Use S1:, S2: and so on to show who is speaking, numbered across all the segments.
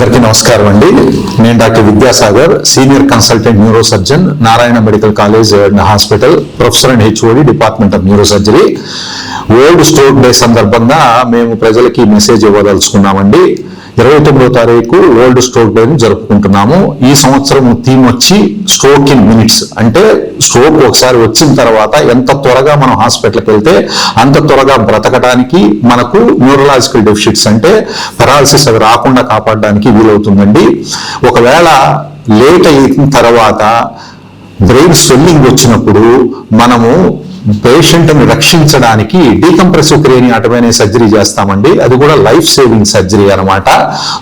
S1: అందరికీ నమస్కారం అండి. నేను doctor Vidyasagar senior consultant neuro surgeon Narayana medical college and hospital professor and HOD department of neuro surgery world stroke day సందర్భంగా మేము ప్రజలకి మెసేజ్ ఇవ్వదలుచుకున్నామండి. ఇరవై తొమ్మిదో తారీఖు వరల్డ్ స్ట్రోక్ డే జరుపుకుంటున్నాము. ఈ సంవత్సరం థీమ్ వచ్చి స్ట్రోక్ ఇన్ మినిట్స్. అంటే స్ట్రోక్ ఒకసారి వచ్చిన తర్వాత ఎంత త్వరగా మనం హాస్పిటల్కి వెళ్తే అంత త్వరగా బ్రతకడానికి మనకు న్యూరలాజికల్ డెఫిషిట్స్ అంటే పెరాలసిస్ అవి రాకుండా కాపాడడానికి వీలవుతుందండి. ఒకవేళ లేట్ అయిన తర్వాత బ్రెయిన్ స్వెల్లింగ్ వచ్చినప్పుడు మనము పేషెంట్ని రక్షించడానికి డీకంప్రెసివ్ క్రేనియాటమీ అనే సర్జరీ చేస్తామండి. అది కూడా లైఫ్ సేవింగ్ సర్జరీ అన్నమాట.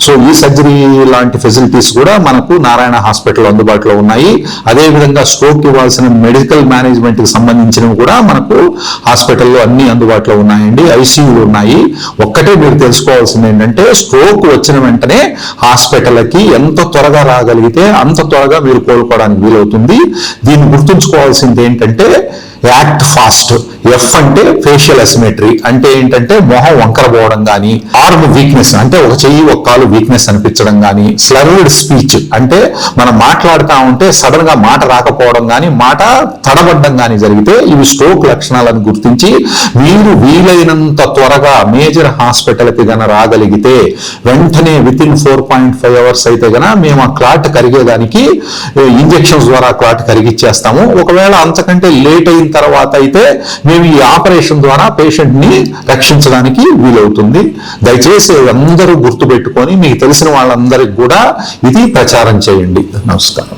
S1: సో ఈ సర్జరీ లాంటి ఫెసిలిటీస్ కూడా మనకు నారాయణ హాస్పిటల్ అందుబాటులో ఉన్నాయి. అదేవిధంగా స్ట్రోక్ ఇవ్వాల్సిన మెడికల్ మేనేజ్మెంట్కి సంబంధించినవి కూడా మనకు హాస్పిటల్లో అన్ని అందుబాటులో ఉన్నాయండి. ఐసీయూలు ఉన్నాయి. ఒక్కటే మీరు తెలుసుకోవాల్సింది ఏంటంటే స్ట్రోక్ వచ్చిన వెంటనే హాస్పిటల్కి ఎంత త్వరగా రాగలిగితే అంత త్వరగా మీరు కోలుకోవడానికి వీలవుతుంది. దీన్ని గుర్తుంచుకోవాల్సింది ఏంటంటే యాక్ట్ ఫాస్ట్. ఎఫ్ అంటే ఫేషియల్ అసిమెట్రీ అంటే ఏంటంటే మొహం వంకరపోవడం కానీ ఆర్మ్ వీక్నెస్ అంటే ఒక చెయ్యి ఒక కాలు వీక్నెస్ అనిపించడం కానీ స్లర్డ్ స్పీచ్ అంటే మనం మాట్లాడుతూ ఉంటే సడన్గా మాట రాకపోవడం కానీ మాట తడబడ్డం కానీ జరిగితే ఇవి స్ట్రోక్ లక్షణాలను గుర్తించి మీరు వీలైనంత త్వరగా మేజర్ హాస్పిటల్కి గన రాగలిగితే వెంటనే within four point five hours అయితే గన మేము ఆ క్లాట్ కరిగేదానికి ఇంజెక్షన్స్ ద్వారా క్లాట్ కరిగిచ్చేస్తాము. ఒకవేళ అంతకంటే లేట్ అయిన తర్వాత అయితే మేము ఈ ఆపరేషన్ ద్వారా పేషెంట్ని రక్షించడానికి వీలవుతుంది. దయచేసి అందరూ గుర్తుపెట్టుకొని మీకు తెలిసిన వాళ్ళందరికి కూడా ఇది ప్రచారం చేయండి. నమస్కారం.